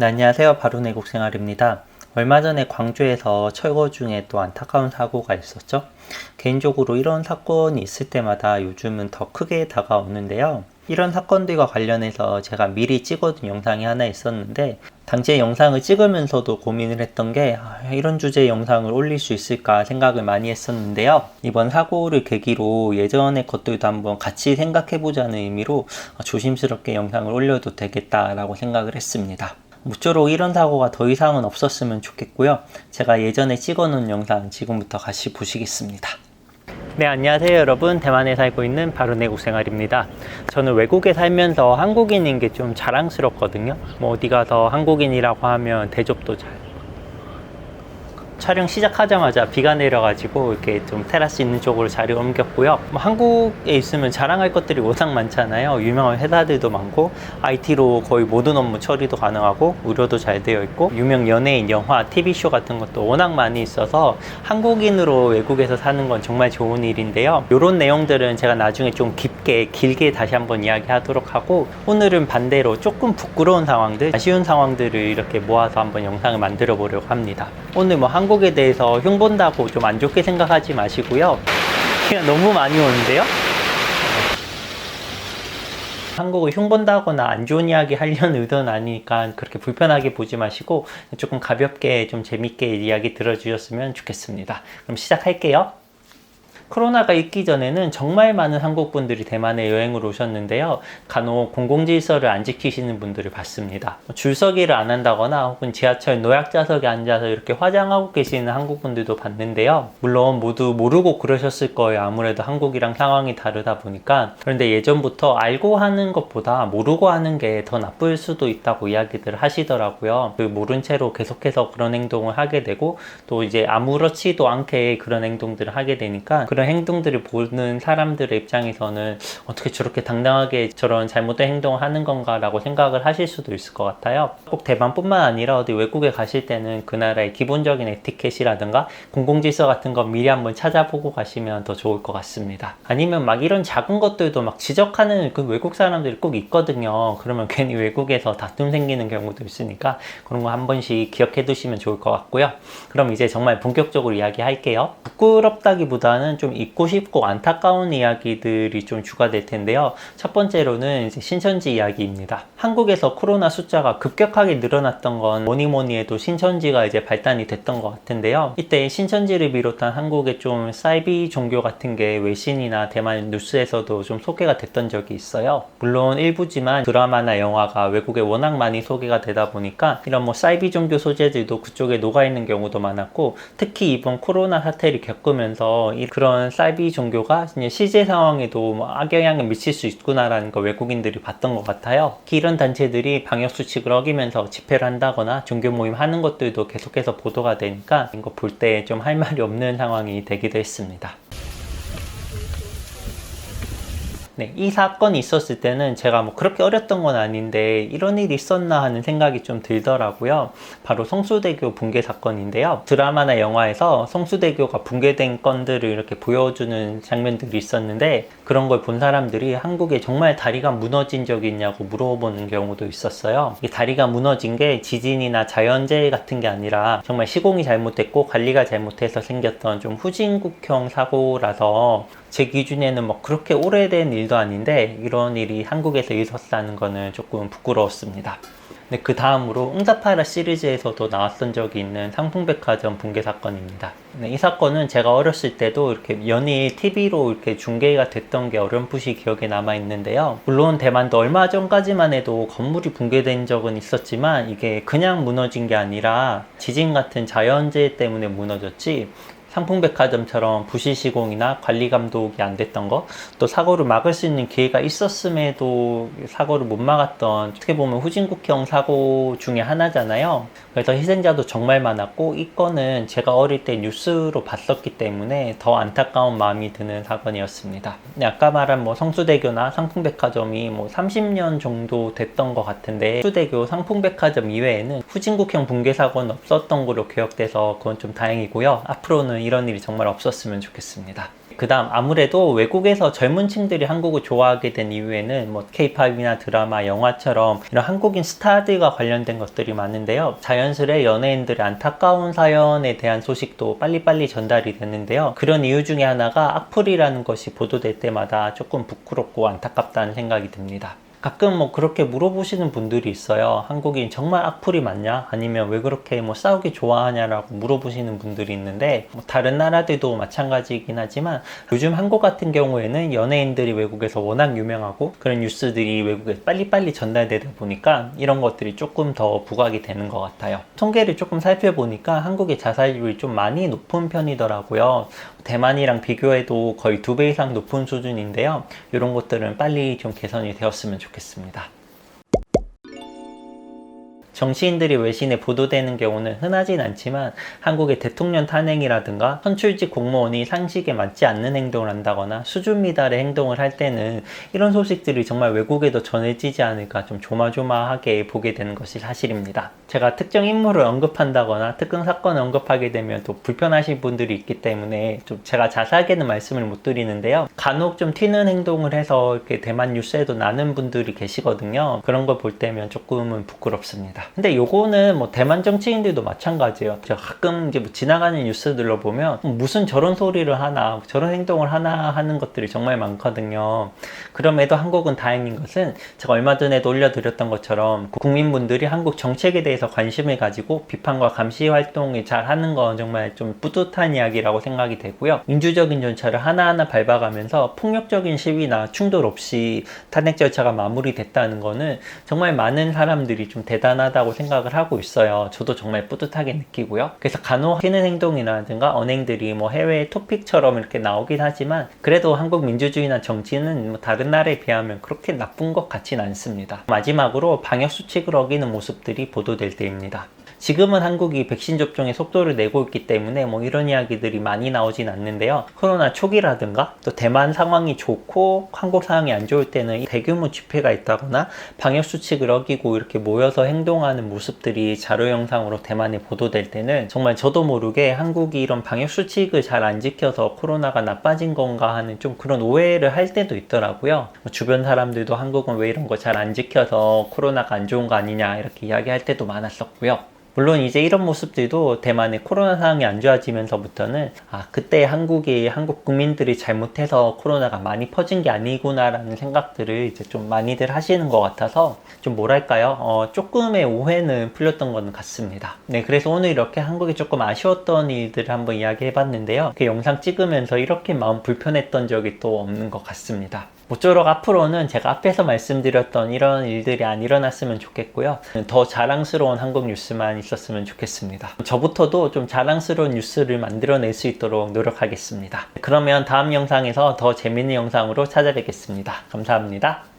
네, 안녕하세요. 바로내국 생활입니다. 얼마 전에 광주에서 철거 중에 또 안타까운 사고가 있었죠. 개인적으로 이런 사건이 있을 때마다 요즘은 더 크게 다가오는데요. 이런 사건들과 관련해서 제가 미리 찍어둔 영상이 하나 있었는데, 당시에 영상을 찍으면서도 고민을 했던 게, 아, 이런 주제의 영상을 올릴 수 있을까 생각을 많이 했었는데요. 이번 사고를 계기로 예전의 것들도 한번 같이 생각해보자는 의미로 조심스럽게 영상을 올려도 되겠다라고 생각을 했습니다. 무쪼록 이런 사고가 더 이상은 없었으면 좋겠고요. 제가 예전에 찍어놓은 영상 지금부터 같이 보시겠습니다. 네, 안녕하세요, 여러분. 대만에 살고 있는 바로 내국 생활입니다. 저는 외국에 살면서 한국인인 게 좀 자랑스럽거든요. 뭐 어디 가서 한국인이라고 하면 대접도 잘 촬영 시작하자마자 비가 내려가지고 이렇게 좀 테라스 있는 쪽으로 자리 옮겼고요. 뭐 한국에 있으면 자랑할 것들이 워낙 많잖아요. 유명한 회사들도 많고 IT로 거의 모든 업무 처리도 가능하고 의료도 잘 되어 있고 유명 연예인, 영화, TV쇼 같은 것도 워낙 많이 있어서 한국인으로 외국에서 사는 건 정말 좋은 일인데요. 이런 내용들은 제가 나중에 좀 깊게 길게 다시 한번 이야기하도록 하고 오늘은 반대로 조금 부끄러운 상황들, 아쉬운 상황들을 이렇게 모아서 한번 영상을 만들어 보려고 합니다. 오늘 뭐 한국 에 대해서 흉본다고 좀 안 좋게 생각하지 마시고요. 그냥 너무 많이 오는데요. 한국을 흉본다거나 안 좋은 이야기 하려는 의도는 아니니까 그렇게 불편하게 보지 마시고 조금 가볍게 좀 재밌게 이야기 들어주셨으면 좋겠습니다. 그럼 시작할게요. 코로나가 있기 전에는 정말 많은 한국 분들이 대만에 여행을 오셨는데요. 간혹 공공질서를 안 지키시는 분들을 봤습니다. 줄서기를 안 한다거나 혹은 지하철 노약자석에 앉아서 이렇게 화장하고 계시는 한국 분들도 봤는데요. 물론 모두 모르고 그러셨을 거예요. 아무래도 한국이랑 상황이 다르다 보니까. 그런데 예전부터 알고 하는 것보다 모르고 하는 게 더 나쁠 수도 있다고 이야기들을 하시더라고요. 그 모른 채로 계속해서 그런 행동을 하게 되고 또 이제 아무렇지도 않게 그런 행동들을 하게 되니까 그런 행동들을 보는 사람들의 입장에서는 어떻게 저렇게 당당하게 저런 잘못된 행동을 하는 건가라고 생각을 하실 수도 있을 것 같아요. 꼭 대만뿐만 아니라 어디 외국에 가실 때는 그 나라의 기본적인 에티켓이라든가 공공질서 같은 거 미리 한번 찾아보고 가시면 더 좋을 것 같습니다. 아니면 막 이런 작은 것들도 막 지적하는 그 외국 사람들이 꼭 있거든요. 그러면 괜히 외국에서 다툼 생기는 경우도 있으니까 그런 거 한 번씩 기억해 두시면 좋을 것 같고요. 그럼 이제 정말 본격적으로 이야기할게요. 부끄럽다기보다는 좀 잊고 싶고 안타까운 이야기들이 좀 주가 될 텐데요. 첫 번째로는 신천지 이야기입니다. 한국에서 코로나 숫자가 급격하게 늘어났던 건 뭐니 뭐니 해도 신천지가 이제 발단이 됐던 것 같은데요. 이때 신천지를 비롯한 한국의 좀 사이비 종교 같은 게 외신이나 대만 뉴스에서도 좀 소개가 됐던 적이 있어요. 물론 일부지만 드라마나 영화가 외국에 워낙 많이 소개가 되다 보니까 이런 뭐 사이비 종교 소재들도 그쪽에 녹아 있는 경우도 많았고 특히 이번 코로나 사태를 겪으면서 그런 사이비 종교가 실제 상황에도 뭐 악영향을 미칠 수 있구나라는 걸 외국인들이 봤던 것 같아요. 이런 단체들이 방역 수칙을 어기면서 집회를 한다거나 종교 모임 하는 것들도 계속해서 보도가 되니까 이거 볼 때 좀 할 말이 없는 상황이 되기도 했습니다. 네, 이 사건이 있었을 때는 제가 뭐 그렇게 어렸던 건 아닌데 이런 일이 있었나 하는 생각이 좀 들더라고요. 바로 성수대교 붕괴 사건인데요. 드라마나 영화에서 성수대교가 붕괴된 건들을 이렇게 보여주는 장면들이 있었는데 그런 걸 본 사람들이 한국에 정말 다리가 무너진 적이 있냐고 물어보는 경우도 있었어요. 이 다리가 무너진 게 지진이나 자연재해 같은 게 아니라 정말 시공이 잘못됐고 관리가 잘못해서 생겼던 좀 후진국형 사고라서 제 기준에는 뭐 그렇게 오래된 일도 아닌데 이런 일이 한국에서 있었다는 거는 조금 부끄러웠습니다. 네, 그 다음으로 응답하라 시리즈에서도 나왔던 적이 있는 상풍백화점 붕괴 사건입니다. 네, 이 사건은 제가 어렸을 때도 이렇게 연일 TV로 이렇게 중계가 됐던 게 어렴풋이 기억에 남아 있는데요. 물론 대만도 얼마 전까지만 해도 건물이 붕괴된 적은 있었지만 이게 그냥 무너진 게 아니라 지진 같은 자연재해 때문에 무너졌지 상풍백화점처럼 부실 시공이나 관리 감독이 안 됐던 거, 또 사고를 막을 수 있는 기회가 있었음에도 사고를 못 막았던 어떻게 보면 후진국형 사고 중에 하나잖아요. 그래서 희생자도 정말 많았고 이 건은 제가 어릴 때 뉴스로 봤었기 때문에 더 안타까운 마음이 드는 사건이었습니다. 네, 아까 말한 뭐 성수대교나 상풍백화점이 뭐 30년 정도 됐던 것 같은데 성수대교 상풍백화점 이외에는 후진국형 붕괴 사고는 없었던 걸로 기억돼서 그건 좀 다행이고요. 앞으로는 이런 일이 정말 없었으면 좋겠습니다. 그 다음 아무래도 외국에서 젊은 층들이 한국을 좋아하게 된 이유에는 뭐 케이팝이나 드라마, 영화처럼 이런 한국인 스타들과 관련된 것들이 많은데요. 자연스레 연예인들의 안타까운 사연에 대한 소식도 빨리빨리 전달이 됐는데요. 그런 이유 중에 하나가 악플이라는 것이 보도될 때마다 조금 부끄럽고 안타깝다는 생각이 듭니다. 가끔 뭐 그렇게 물어보시는 분들이 있어요. 한국인 정말 악플이 많냐? 아니면 왜 그렇게 뭐 싸우기 좋아하냐라고 물어보시는 분들이 있는데 뭐 다른 나라들도 마찬가지이긴 하지만 요즘 한국 같은 경우에는 연예인들이 외국에서 워낙 유명하고 그런 뉴스들이 외국에 빨리빨리 전달되다 보니까 이런 것들이 조금 더 부각이 되는 것 같아요. 통계를 조금 살펴보니까 한국의 자살률이 좀 많이 높은 편이더라고요. 대만이랑 비교해도 거의 두 배 이상 높은 수준인데요. 이런 것들은 빨리 좀 개선이 되었으면 좋겠습니다. 좋겠습니다. 정치인들이 외신에 보도되는 경우는 흔하진 않지만 한국의 대통령 탄핵이라든가 선출직 공무원이 상식에 맞지 않는 행동을 한다거나 수준 미달의 행동을 할 때는 이런 소식들이 정말 외국에도 전해지지 않을까 좀 조마조마하게 보게 되는 것이 사실입니다. 제가 특정 인물을 언급한다거나 특정 사건을 언급하게 되면 또 불편하신 분들이 있기 때문에 좀 제가 자세하게는 말씀을 못 드리는데요. 간혹 좀 튀는 행동을 해서 이렇게 대만 뉴스에도 나는 분들이 계시거든요. 그런 걸 볼 때면 조금은 부끄럽습니다. 근데 요거는 뭐 대만 정치인들도 마찬가지예요. 가끔 이제 뭐 지나가는 뉴스들로 보면 무슨 저런 소리를 하나, 저런 행동을 하나 하는 것들이 정말 많거든요. 그럼에도 한국은 다행인 것은 제가 얼마 전에도 올려드렸던 것처럼 국민분들이 한국 정책에 대해서 관심을 가지고 비판과 감시 활동을 잘 하는 건 정말 좀 뿌듯한 이야기라고 생각이 되고요. 민주적인 절차를 하나하나 밟아가면서 폭력적인 시위나 충돌 없이 탄핵 절차가 마무리됐다는 거는 정말 많은 사람들이 좀 대단하다 고 생각을 하고 있어요. 저도 정말 뿌듯하게 느끼고요. 그래서 간혹 하는 행동이라든가 언행들이 뭐 해외 토픽처럼 이렇게 나오긴 하지만 그래도 한국 민주주의나 정치는 뭐 다른 나라에 비하면 그렇게 나쁜 것 같진 않습니다. 마지막으로 방역 수칙을 어기는 모습들이 보도될 때입니다. 지금은 한국이 백신 접종의 속도를 내고 있기 때문에 뭐 이런 이야기들이 많이 나오진 않는데요. 코로나 초기라든가 또 대만 상황이 좋고 한국 상황이 안 좋을 때는 대규모 집회가 있다거나 방역 수칙을 어기고 이렇게 모여서 행동하는 모습들이 자료 영상으로 대만에 보도될 때는 정말 저도 모르게 한국이 이런 방역 수칙을 잘 안 지켜서 코로나가 나빠진 건가 하는 좀 그런 오해를 할 때도 있더라고요. 뭐 주변 사람들도 한국은 왜 이런 거 잘 안 지켜서 코로나가 안 좋은 거 아니냐 이렇게 이야기할 때도 많았었고요. 물론 이제 이런 모습들도 대만의 코로나 상황이 안 좋아지면서부터는 아 그때 한국이 한국 국민들이 잘못해서 코로나가 많이 퍼진 게 아니구나라는 생각들을 이제 좀 많이들 하시는 것 같아서 좀 뭐랄까요 어, 조금의 오해는 풀렸던 것 같습니다. 네 그래서 오늘 이렇게 한국이 조금 아쉬웠던 일들을 한번 이야기해봤는데요. 그 영상 찍으면서 이렇게 마음 불편했던 적이 또 없는 것 같습니다. 모쪼록 앞으로는 제가 앞에서 말씀드렸던 이런 일들이 안 일어났으면 좋겠고요. 더 자랑스러운 한국 뉴스만 있었으면 좋겠습니다. 저부터도 좀 자랑스러운 뉴스를 만들어낼 수 있도록 노력하겠습니다. 그러면 다음 영상에서 더 재밌는 영상으로 찾아뵙겠습니다. 감사합니다.